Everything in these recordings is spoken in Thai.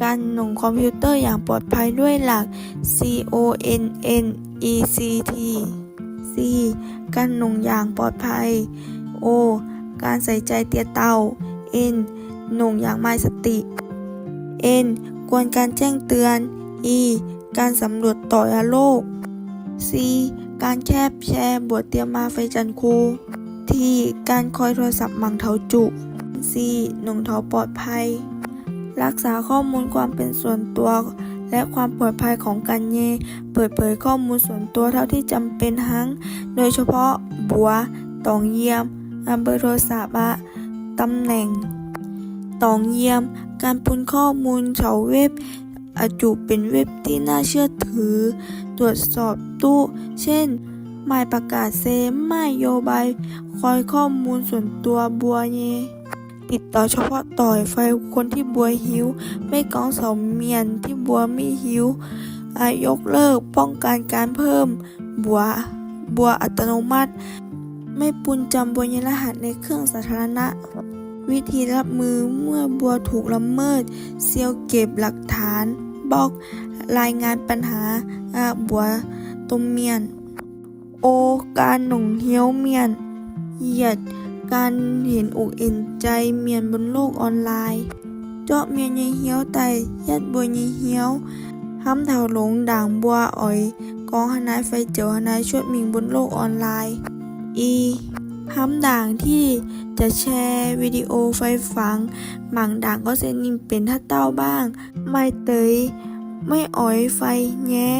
การหน่งคอมพิวเตอร์อย่างปลอดภัยด้วยหลัก C O N N E C T C การหน่งอย่างปลอดภัย O การใส่ใจเตียเตา N หน่งอย่างไม่สติ N กวนการแจ้งเตือน E การสำรวจต่อยโลก C การแคบแชร์บทเตรียมมาไฟจันทร์ครู T การคอยโทรศัพท์มังเถาจุ C หน่งเถาปลอดภัย รักษาข้อมูลความเป็นส่วนตัว และความปลอดภัยของกันเย เปิดเผยข้อมูลส่วนตัวเท่าที่จำเป็นทั้ง โดยเฉพาะบัวตองเยี่ยมอำเบอร์โทรศัพท์อะตำแหน่งตองเยี่ยม การปุนข้อมูลเฉาเว็บอาจุเป็นเว็บที่น่าเชื่อถือ ตรวจสอบตู้ เช่นหมายประกาศเซมหมายโยบาย คอยข้อมูลส่วนตัวบัวเย ติดต่อเฉพาะต่อยไฟคนที่บัวหิว ไม่กองเสาเมียนที่บัวไม่หิวอายกเลิกป้องกันการเพิ่ม บัวบัวอัตโนมัติ ไม่ปุนจำบัวยรหัสในเครื่องสาธารณะ วิธีรับมือเมื่อบัวถูกละเมิด เซียวเก็บหลักฐานบล็อกรายงานปัญหาบัวตมเมียน โอการหน่งเฮียวเมียน เหยียด การเห็นอกเห็นใจเมียนบนโลกออนไลน์ เจาะเมียนยายเฮี้ยวไตยัดบัวยายเฮี้ยวห้ำเถาหลงด่างบัวอ่อยกองหนายไฟเจียวหนายชวดมิงบนโลกออนไลน์ อีห้ำด่างที่จะแชร์วิดีโอไฟฝัง หมังด่างก็เซนิมเป็นท่าเต้าบ้าง ไม่เตย ไม่อ่อยไฟแง้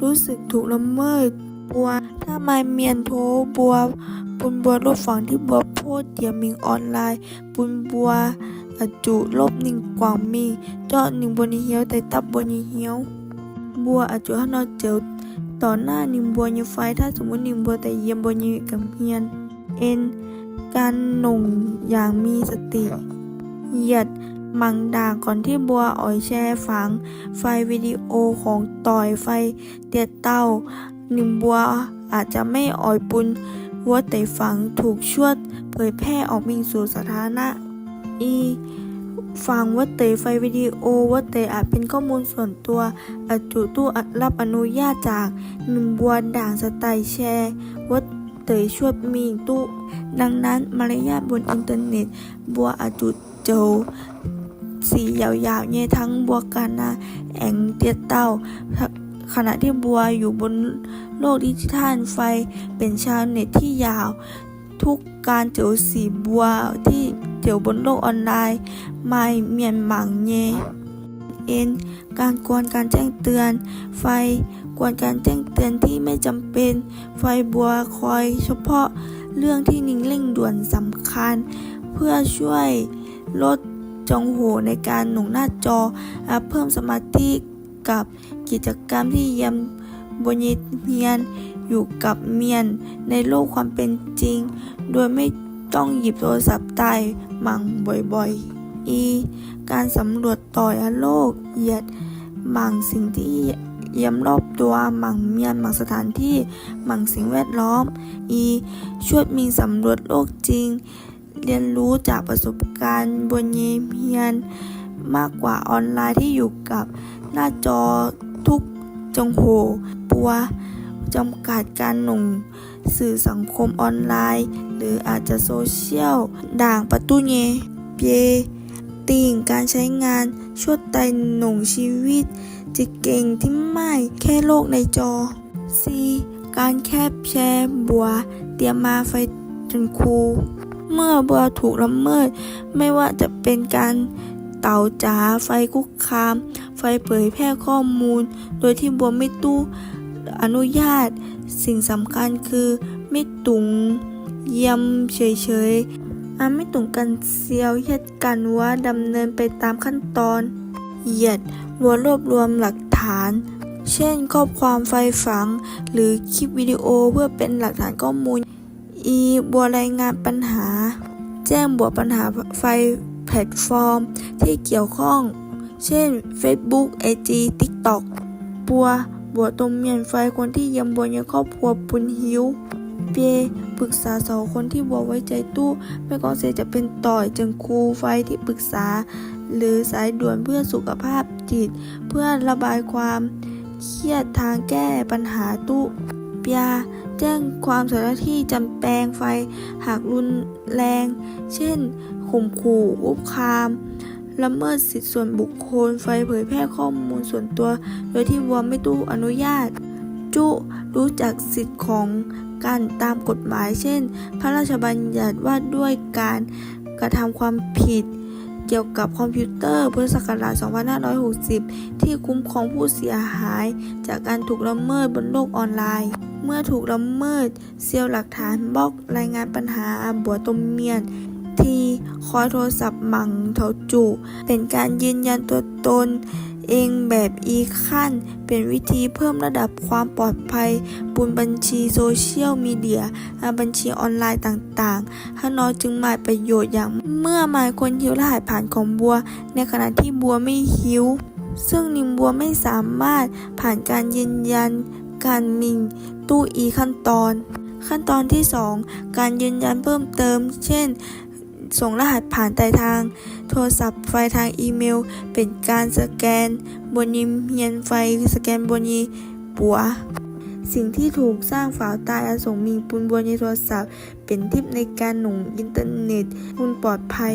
รู้สึกถูกละเมิดบัว ถ้าไม่เมียนโทบัวปุนบัวลบฝังที่บัว เดียมิงออนไลน์ปุนบัวอาจุลบหนึ่งกวางมิงเจาะหนึ่งบนเฮียวแต่ตับบนเฮียวบัวอาจุฮานอเจียวต่อหน้าหนิมบัวยูไฟถ้าสมมติหนิมบัวแต่เยี่ยมบัวยูกับเฮียนเอ็นการหน่งอย่างมีสติเหยียดมังด่างก่อนที่บัวอ่อยแช่ฝัง ไฟวิดีโอของต่อยไฟเตียเต้านิมบัวอาจจะไม่อ่อยปุน วัวแต่ฝังถูกชวด เผยแพร่ออกมิงสู่สาธารณะ อีฟังว่าเตยไฟวิดีโอว่าเตยอาจเป็นข้อมูลส่วนตัวอาจจุตู้รับอนุญาตจากหนึ่งบัวด่างสไตล์แชร์ว่าเตยชวดมีตู้ ดังนั้นมารยาทบนอินเทอร์เน็ต บัวอาจจุโจสียาวๆเนี่ยทั้งบัวกานาแองเตียเต้า ขณะที่บัวอยู่บนโลกดิจิทัลไฟเป็นชาวเน็ตที่ยาว ทุกการเจียวสีบัวที่เจียวบนโลกออนไลน์ ไม่เมียนหมังเยเอ็นการกวนการแจ้งเตือน ไฟกวนการแจ้งเตือนที่ไม่จำเป็น ไฟบัวคอยเฉพาะเรื่องที่นิ่งเร่งด่วนสำคัญ เพื่อช่วยลดจองโหในการหนุงหน้าจอเพิ่มสมาธิ กับกิจกรรมที่ยำบนเมียนอยู่กับเมียนในโลกความเป็นจริง โดยไม่ต้องหยิบโทรศัพท์ใต้มังบ่อยๆ อีการสำรวจต่อยโลกเหยียดหมั่งสิ่งที่เยี่ยมรอบตัวหมั่งเมียนหมั่งสถานที่หมั่งสิ่งแวดล้อม อีช่วยมีสำรวจโลกจริง เรียนรู้จากประสบการณ์บนเยเมียน มากกว่าออนไลน์ที่อยู่กับ หน้าจอทุกจังโหปัวจำกัดการหนุ่งสื่อสังคมออนไลน์ หรืออาจจะโซเชียล ด่างประตูเยเปติ่งการใช้งานช่วยไตหนุ่งชีวิต จะเก่งที่ไม่แค่โลกในจอ C การแคบแชร์บัว เตรียมมาไฟจนครู เมื่อบัวถูกละเมิด ไม่ว่าจะเป็นการ เต่าจ๋าไฟคุกคาม ไฟเผยแพร่ข้อมูล โดยที่บัวไม่ตู้อนุญาต สิ่งสำคัญคือไม่ตุงเยี่ยมเฉยๆอาไม่ตุงกันเซียวเหตุกันว่าดำเนินไปตามขั้นตอน เหยียดวัวรวบรวมหลักฐาน เช่นข้อความไฟฝัง หรือคลิปวิดีโอเพื่อเป็นหลักฐานข้อมูล อีบัวรายงานปัญหา แจ้งบัวปัญหาไฟ ลตฟอร์มที่เกี่ยวข้อง เช่น Facebook IG TikTok บัวบัวตรงเมียนไฟคนที่ยำบัวในครอบครัวปุนหิวเปียปรึกษาสองคนที่บัวไว้ใจตู้ไม่ก็เสียจะเป็นต่อยจึงครูไฟที่ปรึกษา หรือสายด่วนเพื่อสุขภาพจิต เพื่อระบายความเครียดทางแก้ปัญหาตู้เปียแจ้งความสานที่จำแปลงไฟหากรุนแรง เช่น ข่มขู่อุกคามละเมิดสิทธิส่วนบุคคลไฟเผยแพร่ข้อมูลส่วนตัว โดยที่วัวไม่ตู้อนุญาต จุรู้จักสิทธิของการตามกฎหมาย เช่น พระราชบัญญัติว่าด้วยการกระทำความผิด เกี่ยวกับคอมพิวเตอร์พุทธศักราช 2560 ที่คุ้มครองผู้เสียหาย จากการถูกละเมิดบนโลกออนไลน์ เมื่อถูกละเมิด เซียวหลักฐานบล็อกรายงานปัญหาบัวตมเมียน คอยโทรศัพท์หมั่งเถาจุ เป็นการยืนยันตัวตน เองแบบอีขั้น เป็นวิธีเพิ่มระดับความปลอดภัยบนบัญชีโซเชียลมีเดียและบัญชีออนไลน์ต่างๆฮานอยจึงหมายประโยชน์อย่างเมื่อหมายคนหิวรหัสผ่านของบัว ในขณะที่บัวไม่หิว ซึ่งนิมบัวไม่สามารถผ่านการยืนยัน การมิงตู้อีขั้นตอนขั้นตอนที่ 2 การยืนยันเพิ่มเติม เช่น ส่งรหัสผ่านไต่ทาง โทรศัพท์ไฟทางอีเมล เป็นการสแกนบนยิมเฮียนไฟสแกนบนยีปัว สิ่งที่ถูกสร้างฝาตายอาสงมีปุนบนยีโทรศัพท์ เป็นทิปในการหนุ่งอินเทอร์เน็ตคุณปลอดภัย